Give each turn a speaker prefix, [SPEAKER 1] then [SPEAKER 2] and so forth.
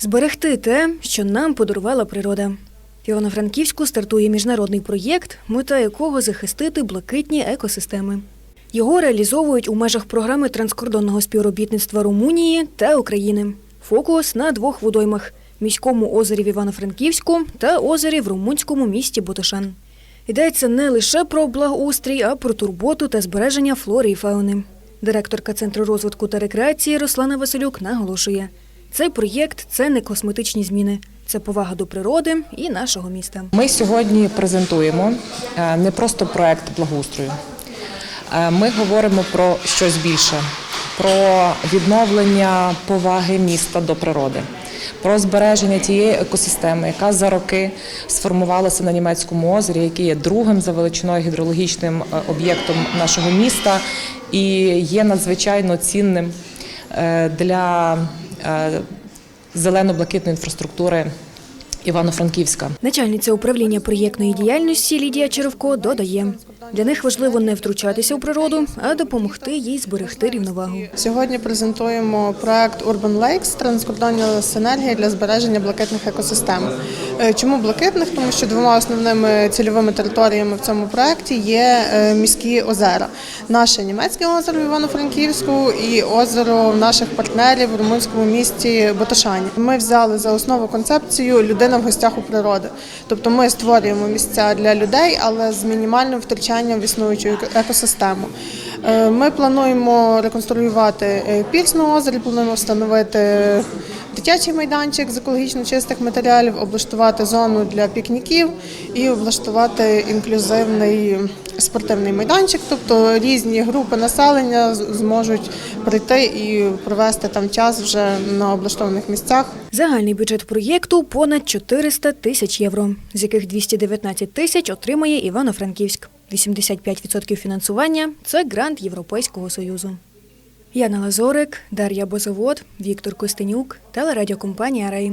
[SPEAKER 1] Зберегти те, що нам подарувала природа. В Івано-Франківську стартує міжнародний проєкт, мета якого захистити блакитні екосистеми. Його реалізовують у межах програми транскордонного співробітництва Румунії та України. Фокус на двох водоймах міському озері в Івано-Франківську та озері в румунському місті Ботошан. Йдеться не лише про благоустрій, а про турботу та збереження флори і фауни. Директорка Центру розвитку та рекреації Руслана Василюк наголошує, цей проєкт це не косметичні зміни, це повага до природи і нашого міста.
[SPEAKER 2] Ми сьогодні презентуємо е, не просто проект благоустрою. Е, Ми говоримо про щось більше, про відновлення поваги міста до природи, про збереження тієї екосистеми, яка за роки сформувалася на німецькому озері, який є другим за величиною гідрологічним е, об'єктом нашого міста і є надзвичайно цінним для зелено-блакитної інфраструктури Івано-Франківська.
[SPEAKER 1] Начальниця управління проєктної діяльності Лідія Черевко додає, для них важливо не втручатися у природу, а допомогти їй зберегти рівновагу.
[SPEAKER 3] Сьогодні презентуємо проект Urban Lakes транскордонна синергія для збереження блакитних екосистем. Е, Чому блакитних? Тому що двома основними цільовими територіями в цьому проекті є е, міські озера. Наше німецьке озеро в Івано-Франківську і озеро наших партнерів в румунському місті Боташані. Ми взяли за основу концепцію людина в гостях у природи. Тобто ми створюємо місця для людей, але з мінімальним втручанням в існуючу еко- екосистему. Е, Ми плануємо реконструювати е, пірс озері, плануємо встановити дитячий майданчик з екологічно чистих матеріалів, облаштувати зону для пікніків і облаштувати інклюзивний спортивний майданчик. Тобто різні групи населення зможуть прийти і провести там час вже на облаштованих місцях.
[SPEAKER 1] Загальний бюджет проєкту понад 400 тисяч євро, з яких 219 тисяч отримає Івано-Франківськ. 85% фінансування це грант Європейського Союзу. Яна Лазорик, Дар'я Бозовод, Віктор Костенюк, телерадіокомпанія Рей.